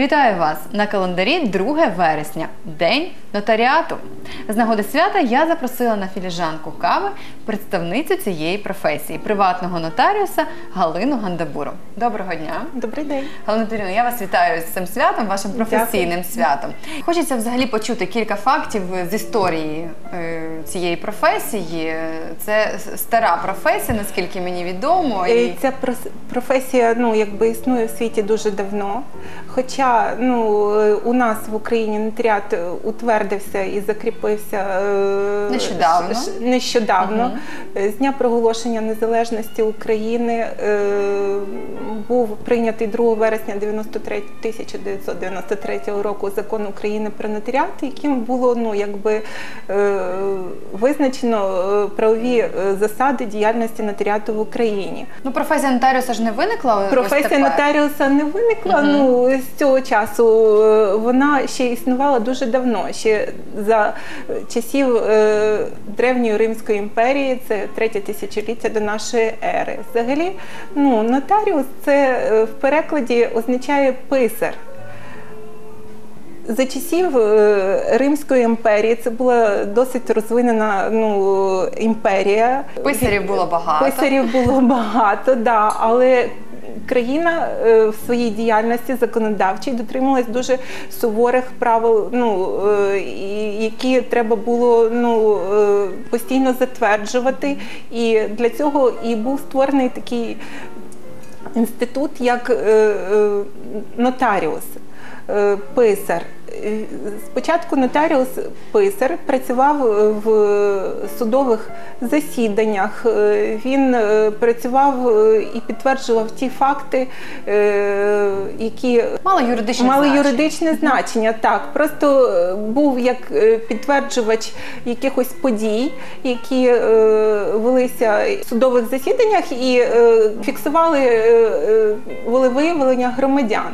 Вітаю вас на календарі 2 вересня, День нотаріату. З нагоди свята я запросила на філіжанку кави представницю цієї професії, приватного нотаріуса Галину Гандабуру. Доброго дня. Добрий день. Галина Петрівна, я вас вітаю з цим святом, вашим професійним святом. Хочеться взагалі почути кілька фактів з історії е, цієї професії. Це стара професія, наскільки мені відомо. Е, І... Ця професія ну, якби існує в світі дуже давно. Хоча ну, у нас в Україні нотаріат е, утвердився і закріпився е, Нещодавно. нещодавно. Е, З дня проголошення незалежності України був прийнятий 2 вересня 93, 1993 року закон України про нотаріат, яким було ну, якби, визначено правові засади діяльності нотаріату в Україні. Ну, професія нотаріуса ж не виникла. Професія нотаріуса не виникла Мгм. ну, з цього часу. Е, Вона ще існувала дуже давно, ще за часів е, Древньої Римської імперії, це третє тисячоліття до нашої ери. Взагалі, ну, нотаріус це е, в перекладі означає писар. За часів Римської імперії це була досить розвинена ну, імперія. Писарів було багато. Писарів було багато, да, але країна е, в своїй діяльності законодавчій дотримувалась дуже суворих правил, ну, е, які треба було ну, е, постійно затверджувати. І для цього і був створений такий інститут, як нотаріус, писар. Спочатку нотаріус писар працював е, в судових засіданнях. Е, Він е, працював і підтверджував ті факти, які Мало юридичне мали значення. юридичне значення. Так, просто був як підтверджувач якихось подій, які велися в судових засіданнях і фіксували волевиявлення громадян.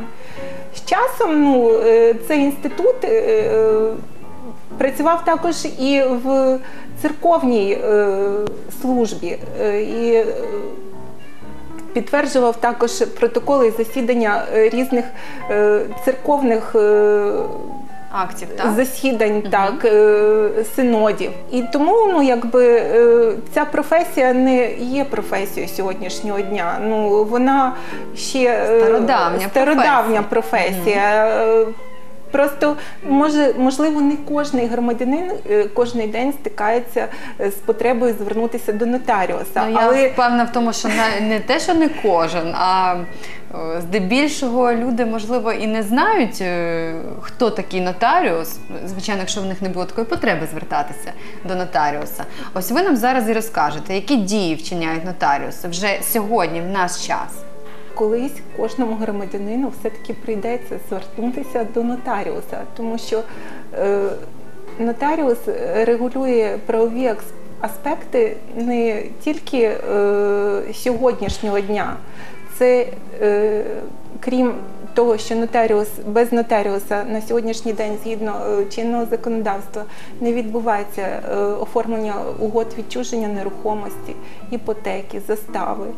З часом ну, е, цей інститут е, е, працював також і в церковній е, службі. І підтверджував також протоколи засідання різних церковних актів, так? засідань, так, е, синодів. І тому ну, якби, ця професія не є професією сьогоднішнього дня. Ну, вона ще Стародавня стародавня професія. Е, Просто може, можливо, не кожний громадянин е, кожний день стикається е, з потребою звернутися до нотаріуса. Ну, я але впевнена в тому, що не те, що не кожен, а е, здебільшого люди, можливо, і не знають, хто такий нотаріус. Звичайно, якщо в них не було такої потреби звертатися до нотаріуса. Ось ви нам зараз і розкажете, які дії вчиняють нотаріуси вже сьогодні, в наш час. Колись кожному громадянину все-таки прийдеться звернутися до нотаріуса, тому що е, нотаріус регулює правові аспекти не тільки е, сьогоднішнього дня. Це е, крім того, що нотаріус без нотаріуса на сьогоднішній день, згідно е, чинного законодавства, не відбувається е, оформлення угод відчуження нерухомості, іпотеки, застави е,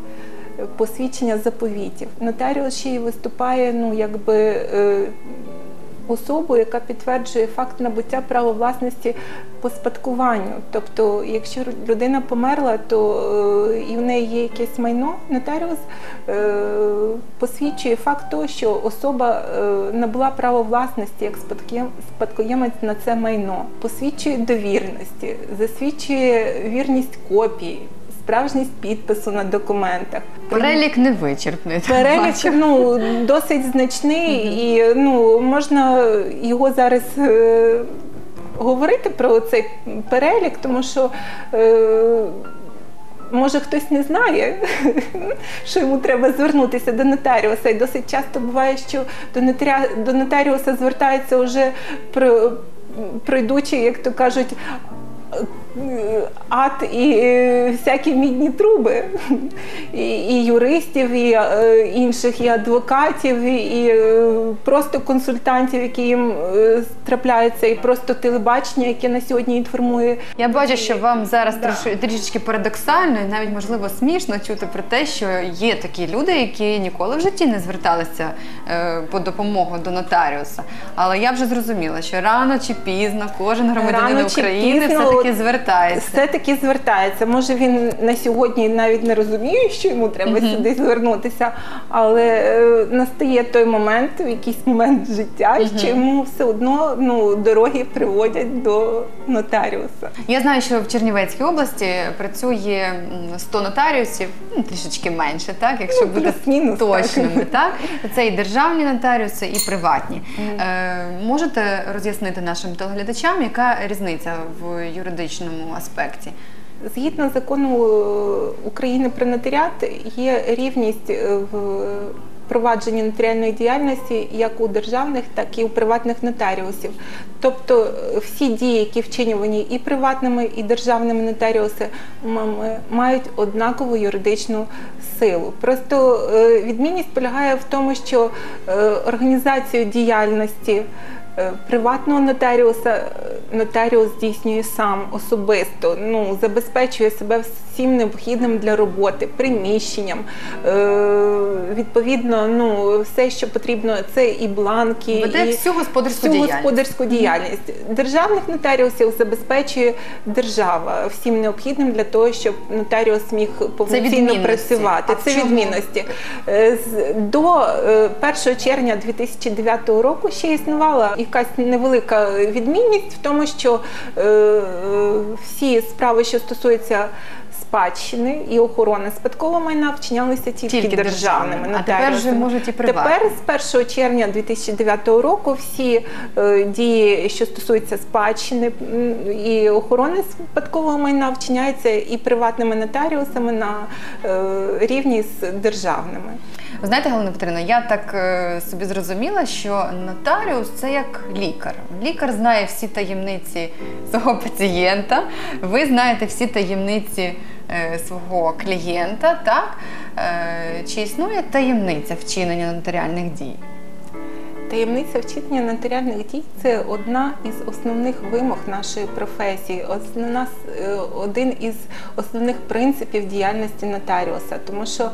посвідчення заповітів. Нотаріус ще й виступає ну, якби, е, особою, яка підтверджує факт набуття права власності по спадкуванню. Тобто, якщо людина померла, то е, і в неї є якесь майно, нотаріус е, посвідчує факт того, що особа набула право власності як спадкоєм- спадкоємець на це майно, посвідчує довірності, засвідчує вірність копії. Справжність підпису на документах. Перелік невичерпний. так Перелік ну, досить значний, і ну, можна його зараз е, говорити про цей перелік, тому що. Е, Може, хтось не знає, що йому треба звернутися до нотаріуса. І досить часто буває, що до, нотаря... до нотаріуса звертаються вже про... пройдучи, як то кажуть, ад і е, всякі мідні труби, і, і юристів, і е, інших, і адвокатів, і, і е, просто консультантів, які їм е, трапляються, і просто телебачення, яке на сьогодні інформує. Я бачу, що вам зараз Да. трош- трішечки парадоксально і навіть можливо смішно чути про те, що є такі люди, які ніколи в житті не зверталися е, по допомогу до нотаріуса. Але я вже зрозуміла, що рано чи пізно кожен громадянин Рано України все таки от, звертається. Все-таки звертається. Може він на сьогодні навіть не розуміє, що йому треба сюди звернутися, але е, настає той момент, в якийсь момент життя, що йому все одно ну, дороги приводять до нотаріуса. Я знаю, що в Чернівецькій області працює м, 100 нотаріусів, ну, трішечки менше, так, якщо Ну, бути так. точними. Так? Це і державні нотаріуси, і приватні. Е, можете роз'яснити нашим телеглядачам, яка різниця в юридичному аспекті? Згідно закону е, України про нотаріат, є рівність е, в провадженні нотаріальної діяльності як у державних, так і у приватних нотаріусів. Тобто е, всі дії, які вчинювані і приватними, і державними нотаріусами, мають однакову юридичну силу. Просто відмінність полягає в тому, що організацію діяльності приватного нотаріуса нотаріус здійснює сам особисто, ну забезпечує себе всім необхідним для роботи, приміщенням. Е, відповідно, ну все, що потрібно, це і бланки, Веде і всю господарську всю діяльність. господарську діяльність. Державних нотаріусів забезпечує держава всім необхідним для того, щоб нотаріус міг повноцінно відмінності. працювати. А в Це чому? відмінності. Е, з- До е, 1 червня 2009 року ще існувала якась невелика відмінність в тому, що е, е, всі справи, що стосуються спадщини і охорони спадкового майна, вчинялися тільки, Тільки державними державними. А тепер нотаріусами. можуть і приватні. Тепер з 1 червня 2009 року всі е, дії, що стосуються спадщини м, і охорони спадкового майна, вчиняються і приватними нотаріусами на е, рівні з державними. Ви знаєте, Галина Петрівна, я так е, собі зрозуміла, що нотаріус це як лікар. Лікар знає всі таємниці свого пацієнта, ви знаєте всі таємниці е, свого клієнта, так? Е, чи існує таємниця вчинення нотаріальних дій? Таємниця вчинення нотаріальних дій це одна із основних вимог нашої професії, основна, один із основних принципів діяльності нотаріуса, тому що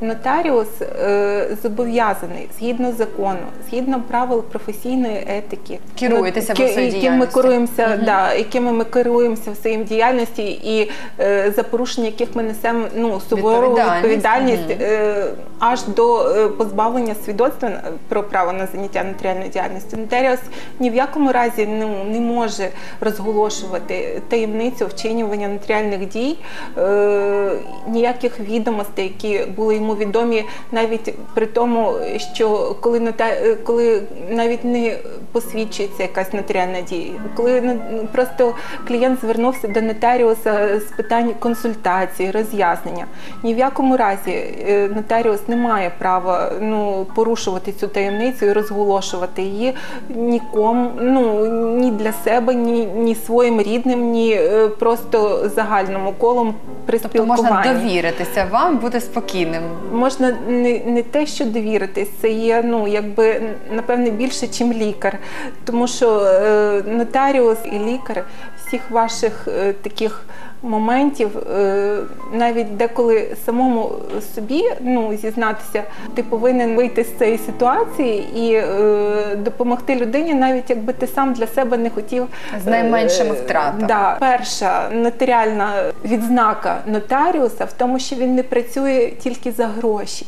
нотаріус е, зобов'язаний згідно закону, згідно правил професійної етики, Керуєтеся ви ки- яким ми керуємося, Мгм. да, якими ми керуємося в своїм діяльності, і е, за порушення яких ми несемо ну сувору Відповідальність. відповідальність Мгм. е, аж до е, позбавлення свідоцтва про право на заняття нотаріальної діяльності. Нотаріус ні в якому разі ну, не може розголошувати таємницю вчинювання нотаріальних дій, е, ніяких відомостей, які були йому відомі, навіть при тому, що коли нота... коли навіть не посвідчується якась нотаріальна дія, коли ну, просто клієнт звернувся до нотаріуса з питань консультації, роз'яснення. Ні в якому разі е, нотаріус не має права ну, порушувати цю таємницю і розголошувати її нікому, ну ні для себе, ні, ні своїм рідним, ні е, просто загальному колом при Тобто можна довіритися вам, бути спокійним. Можна не, не те, що довіритись, це є ну якби напевне більше, ніж лікар, тому що е, нотаріус і лікар всіх ваших е, таких моментів, е, навіть деколи самому собі ну зізнатися, ти повинен вийти з цієї ситуації і е, допомогти людині, навіть якби ти сам для себе не хотів З найменшими втратами. Да. Перша нотаріальна відзнака нотаріуса в тому, що він не працює тільки за гроші.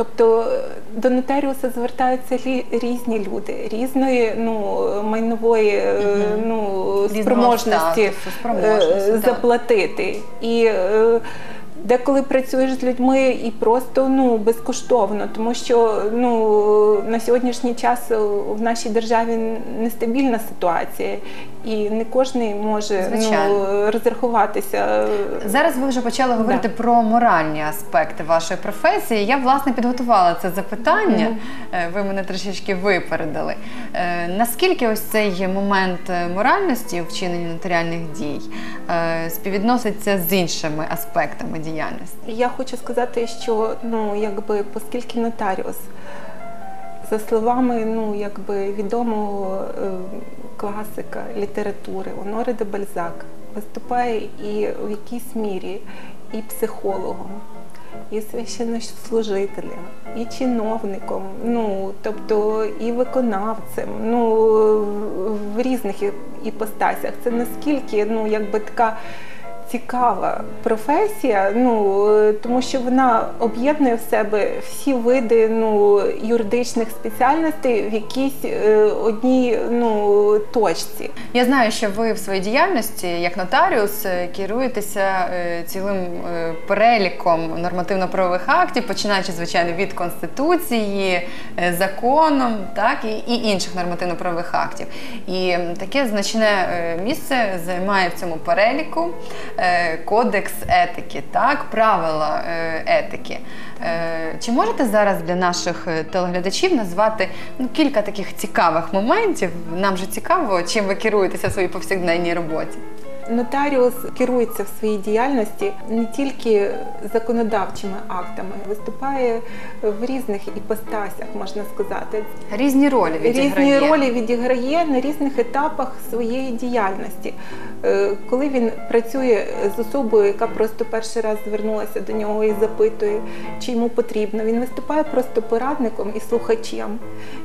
Тобто е, до нотаріуса звертаються різні люди, різної ну, майнової е, ну, спроможності, спроможності, е, заплатити. І деколи працюєш з людьми і просто ну, безкоштовно, тому що ну, на сьогоднішній час в нашій державі нестабільна ситуація. І не кожен може Звичайно. ну, розрахуватися. Зараз ви вже почали говорити Да. про моральні аспекти вашої професії. Я власне підготувала це запитання. Е, Ви мене трішечки випередили. Е, Наскільки ось цей момент моральності у вчиненні нотаріальних дій е, співвідноситься з іншими аспектами діяльності? Я хочу сказати, що ну якби оскільки нотаріус, за словами ну якби відомого е, класика літератури Оноре де Бальзак, виступає і в якійсь мірі і психологом, і священнослужителем, і чиновником, ну тобто і виконавцем, ну в- різних іпостасях. Це наскільки ну якби така цікава професія, ну е, тому що вона об'єднує в себе всі види ну, юридичних спеціальностей в якійсь е, одній ну, точці. Я знаю, що ви в своїй діяльності як нотаріус е, керуєтеся е, цілим е, переліком нормативно-правових актів, починаючи звичайно від конституції, е, законом, так і, і інших нормативно-правових актів. І таке значне е, місце займає в цьому переліку кодекс етики, так, правила е, етики. Е, Чи можете зараз для наших е, телеглядачів назвати ну, кілька таких цікавих моментів? Нам же цікаво, чим ви керуєтеся в своїй повсякденній роботі. Нотаріус керується в своїй діяльності не тільки законодавчими актами, виступає в різних іпостасях, можна сказати. Різні ролі відіграє. Різні ролі відіграє на різних етапах своєї діяльності. Е, Коли він працює з особою, яка просто перший раз звернулася до нього і запитує, чи йому потрібно, він виступає просто порадником і слухачем.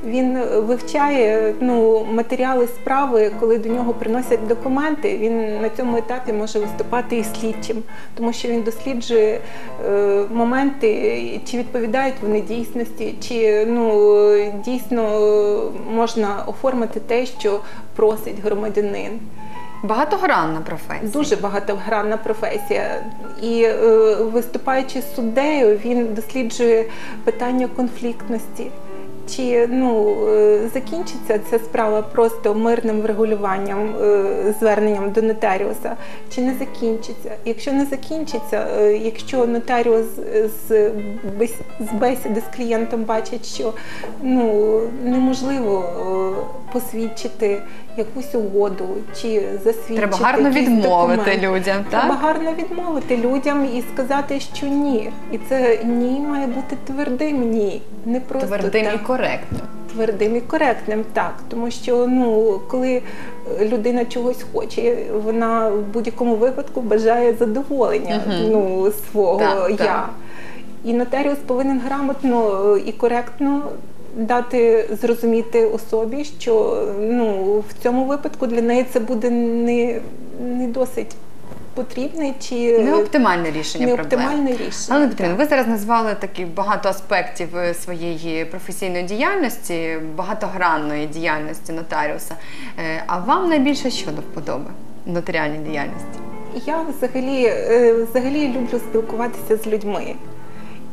Він е, вивчає ну, матеріали справи, коли до нього приносять документи. Він на цьому етапі може виступати і слідчим, тому що він досліджує е, моменти, чи відповідають вони дійсності, чи ну, дійсно можна оформити те, що просить громадянин. Багатогранна професія. Дуже багатогранна професія. І е, виступаючи суддею, він досліджує питання конфліктності. Чи ну е, закінчиться ця справа просто мирним врегулюванням, е, зверненням до нотаріуса, чи не закінчиться? Якщо не закінчиться, е, якщо нотаріус з, бес- з бесіди з клієнтом бачить, що ну неможливо посвідчити якусь угоду чи засвідчити Треба гарно відмовити документ. людям, Треба гарно відмовити людям і сказати, що ні. І це ні має бути твердим ні. Не просто Твердим так. і коректним. твердим і коректним, так. Тому що ну, коли е, людина чогось хоче, вона в будь-якому випадку бажає задоволення Мгм. ну, свого Так, я. так. І нотаріус повинен грамотно е, і коректно. Дати зрозуміти особі, що ну в цьому випадку для неї це буде не, не досить потрібне чи Не оптимальне рішення не оптимальне рішення. Галина Петрівна, ви зараз назвали такі багато аспектів е, своєї професійної діяльності, багатогранної діяльності нотаріуса. Е, А вам найбільше що до вподоби нотаріальній діяльності? Я взагалі, е, взагалі люблю спілкуватися з людьми.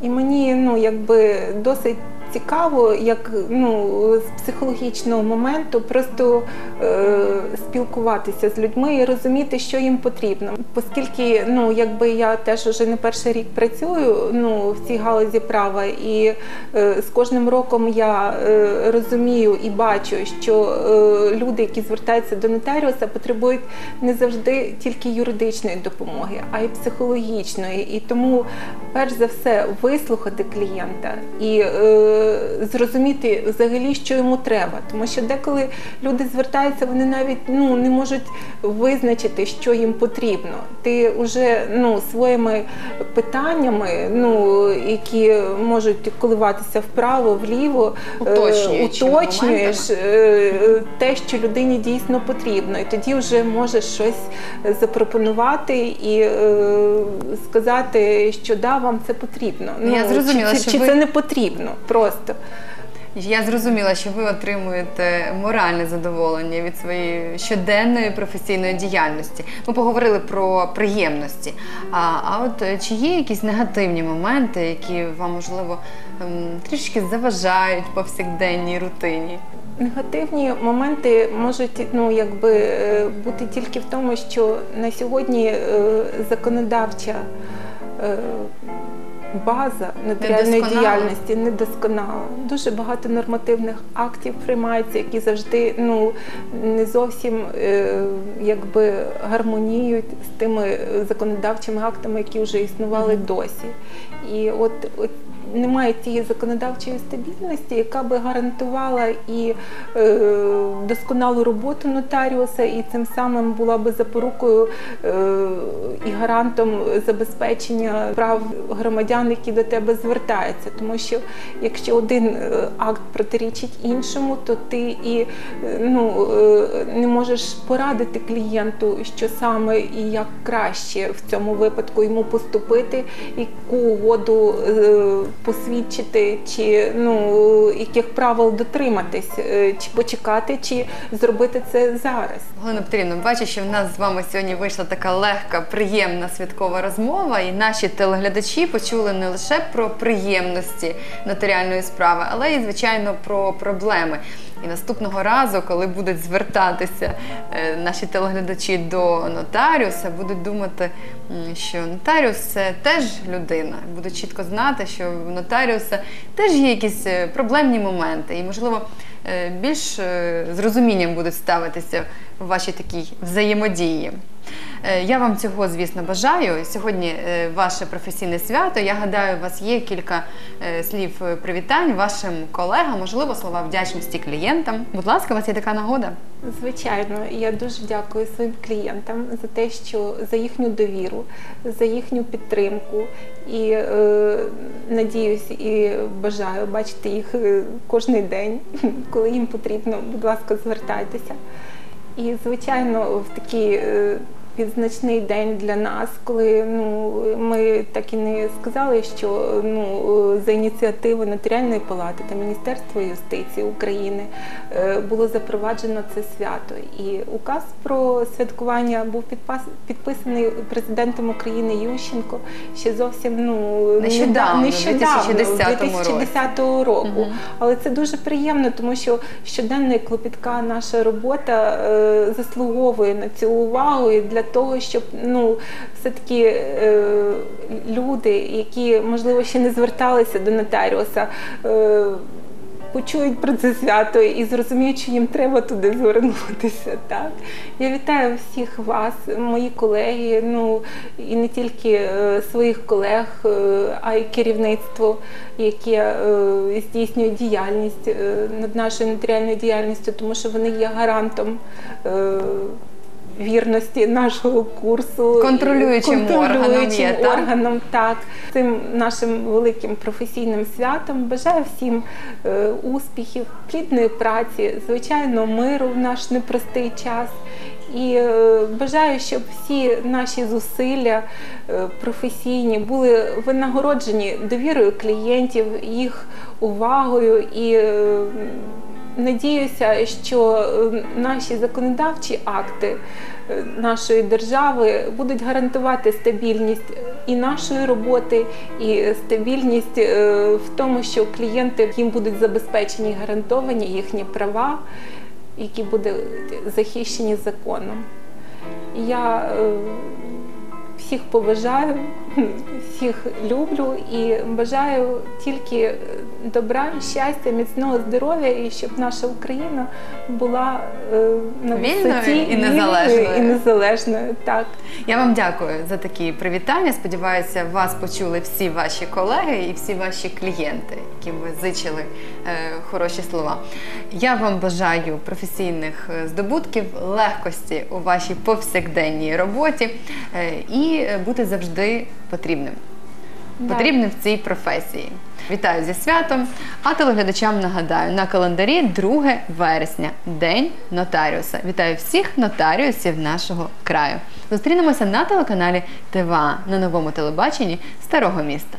І мені ну, якби досить цікаво, як ну, з психологічного моменту просто е, спілкуватися з людьми і розуміти, що їм потрібно. Оскільки ну, якби я теж вже не перший рік працюю ну, в цій галузі права, і е, з кожним роком я е, розумію і бачу, що е, люди, які звертаються до нотаріуса, потребують не завжди тільки юридичної допомоги, а й психологічної. І тому, перш за все, вислухати клієнта і е, зрозуміти взагалі, що йому треба. Тому що деколи люди звертаються, вони навіть ну не можуть визначити, що їм потрібно. Ти вже ну своїми питаннями, ну які можуть коливатися вправо, вліво, е, уточнюєш е, те, що людині дійсно потрібно, і тоді вже можеш щось запропонувати і е, сказати, що да, вам це потрібно. Ну, я зрозуміла, чи, що чи ви- це не потрібно просто. Я зрозуміла, що ви отримуєте моральне задоволення від своєї щоденної професійної діяльності. Ми поговорили про приємності. А, а от е, чи є якісь негативні моменти, які вам можливо ем, трішки заважають повсякденній рутині? Негативні моменти можуть ну, якби, е, бути тільки в тому, що на сьогодні е, законодавча база нотаріальної Недосконала. діяльності недосконала. Дуже багато нормативних актів приймається, які завжди ну, не зовсім е, якби, гармоніють з тими законодавчими актами, які вже існували досі. І от, от немає тієї законодавчої стабільності, яка би гарантувала і е, досконалу роботу нотаріуса, і цим самим була би запорукою е, і гарантом забезпечення прав громадян, які до тебе звертаються. Тому що якщо один е, акт протирічить іншому, то ти і ну, не можеш порадити клієнту, що саме і як краще в цьому випадку йому поступити, яку угоду посвідчити, чи ну яких правил дотриматись, е, чи почекати, чи зробити це зараз. Галина Петрівна, бачу, що в нас з вами сьогодні вийшла така легка, приємна святкова розмова, і наші телеглядачі почули не лише про приємності нотаріальної справи, але і, звичайно, про проблеми. І наступного разу, коли будуть звертатися е, наші телеглядачі до нотаріуса, будуть думати, що нотаріус це теж людина, будуть чітко знати, що в нотаріуса теж є якісь е, проблемні моменти, і можливо е, більш з розумінням будуть ставитися в вашій такій взаємодії. Е, Я вам цього, звісно, бажаю. Сьогодні е, ваше професійне свято. Я гадаю, у вас є кілька е, слів привітань вашим колегам, можливо, слова вдячності клієнтам. Будь ласка, у вас є така нагода. Звичайно, я дуже дякую своїм клієнтам за те, що за їхню довіру, за їхню підтримку. І е, надіюсь і бажаю бачити їх кожен день, коли їм потрібно. Будь ласка, звертайтеся. І звичайно, в такий е, відзначний день для нас, коли ну ми так і не сказали, що ну за ініціативи Нотаріальної палати та Міністерства юстиції України е, було запроваджено це свято. І указ про святкування був підписаний президентом України Ющенко ще зовсім ну Нещодавно, в 2010 2010 року. Мгм. Але це дуже приємно, тому що щоденна клопітка наша робота е, заслуговує на цю увагу і для того, щоб ну все-таки е, люди, які можливо ще не зверталися до нотаріуса. Е, Почують про це свято і зрозуміють, що їм треба туди звернутися. Так я вітаю всіх вас, мої колеги. Ну і не тільки е, своїх колег, е, а й керівництво, яке е, здійснює діяльність над нашою нотаріальною діяльністю, тому що вони є гарантом. Вірності нашого курсу Контролюючим органом є, органом, так цим нашим великим професійним святом бажаю всім е, успіхів, плідної праці, звичайно, миру в наш непростий час. І е, бажаю, щоб всі наші зусилля е, професійні були винагороджені довірою клієнтів, їх увагою і надіюся, що е, наші законодавчі акти е, нашої держави будуть гарантувати стабільність і нашої роботи, і стабільність е, в тому, що клієнти їм будуть забезпечені гарантовані їхні права, які будуть захищені законом. Я е, всіх поважаю, всіх люблю і бажаю тільки добра, щастя, міцного здоров'я і щоб наша Україна була е, на висоті і незалежною. і незалежною. Так. Я вам дякую за такі привітання. Сподіваюся, вас почули всі ваші колеги і всі ваші клієнти, яким ви зичили е, хороші слова. Я вам бажаю професійних е, здобутків, легкості у вашій повсякденній роботі е, і е, бути завжди потрібним. Да. Потрібним в цій професії. Вітаю зі святом. А телеглядачам нагадаю, на календарі 2 вересня, День нотаріуса. Вітаю всіх нотаріусів нашого краю. Зустрінемося на телеканалі ТВА на новому телебаченні Старого міста.